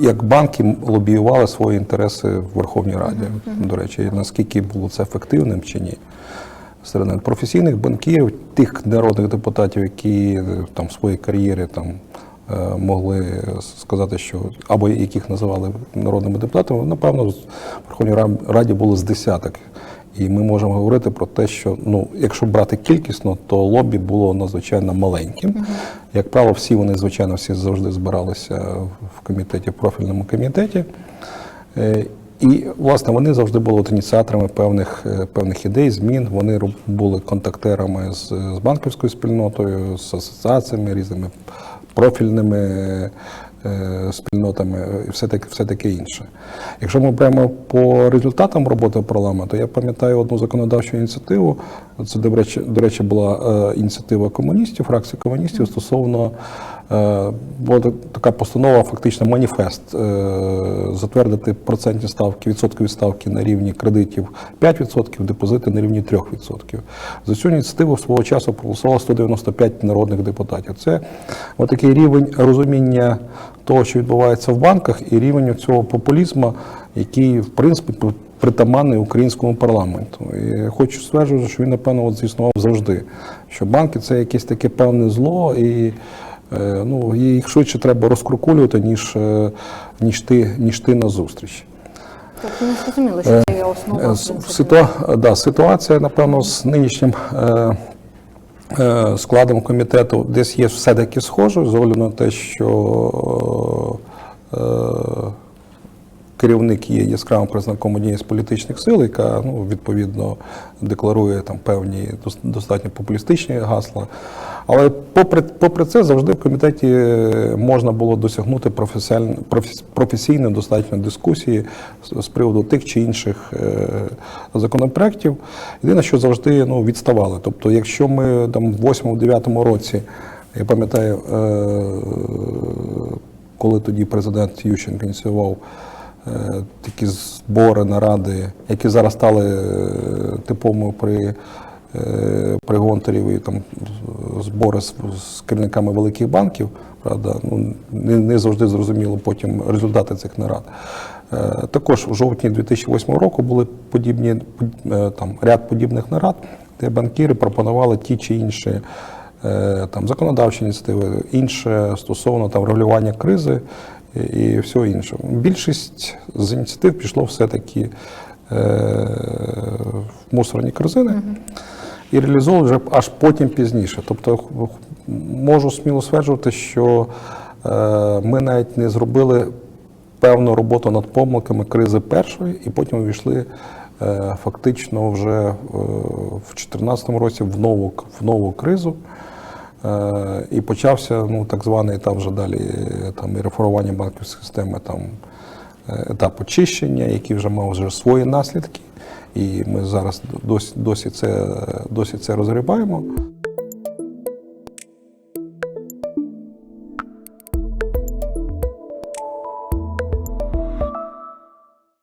як банки лобіювали свої інтереси в Верховній Раді. До речі, наскільки було це ефективним чи ні. Серед професійних банкірів, тих народних депутатів, які е, там в своїй кар'єрі там е, могли сказати, що або яких називали народними депутатами, напевно, в Верховній Ра- Раді було з десяток. І ми можемо говорити про те, що ну, якщо брати кількісно, то лобі було надзвичайно маленьким. Як правило, всі вони, звичайно, всі завжди збиралися в комітеті, в профільному комітеті. Е, І, власне, вони завжди були от ініціаторами певних, е, певних ідей, змін. Вони були контактерами з, з банківською спільнотою, з асоціаціями, різними профільними спільнотами е, і все таке, все таке інше. Якщо ми беремо по результатам роботи парламенту, я пам'ятаю одну законодавчу ініціативу. Це, до речі, до речі була е, ініціатива комуністів, фракції комуністів стосовно була така постанова, фактично маніфест, е, затвердити процентні ставки, відсоткові ставки на рівні кредитів 5%, депозити на рівні 3%. За цю ініціативу свого часу проголосувало 195 народних депутатів. Це такий рівень розуміння того, що відбувається в банках, і рівень цього популізму, який в принципі притаманний українському парламенту. І хочу стверджувати, що він, напевно, от зіснував завжди. Що банки це якесь таке певне зло, і е, ну, їх швидше треба розкрукулювати, ніж, е, ніж, ти, ніж ти на зустріч. Тобто не зрозуміло, що це є основа. Е. Ситуа... Да, ситуація, напевно, з нинішнім е, е, складом комітету десь є все-таки схожою, з огляду на те, що е, керівник є яскравим признаком однієї з політичних сил, яка ну, відповідно декларує там певні достатньо популістичні гасла. Але попри, попри це, завжди в комітеті можна було досягнути професійної достатньо дискусії з, приводу тих чи інших е, законопроєктів. Єдине, що завжди ну, відставали. Тобто, якщо ми там в 8-9 році, я пам'ятаю, е, коли тоді президент Ющенко ініціював е, такі збори, наради, які зараз стали е, типовими при, е, при Гонтарів і там збори з, з керівниками великих банків. Правда, ну, не, не завжди зрозуміло потім результати цих нарад. Е, Також у жовтні 2008 року були подібні е, там ряд подібних нарад, де банкіри пропонували ті чи інші е, там законодавчі ініціативи, інше стосовно там регулювання кризи і, всього іншого. Більшість з ініціатив пішло все-таки е, в мусорні корзини і реалізовували вже аж потім пізніше. Тобто можу сміло стверджувати, що е, ми навіть не зробили певну роботу над помилками кризи першої, і потім увійшли е, фактично вже в 2014 році в нову, в нову кризу. Е, І почався ну, так званий там вже далі е, там, і реформування банківської системи, там, е, етап очищення, який вже мав вже свої наслідки. І ми зараз досі, досі, це, досі це розгрібаємо.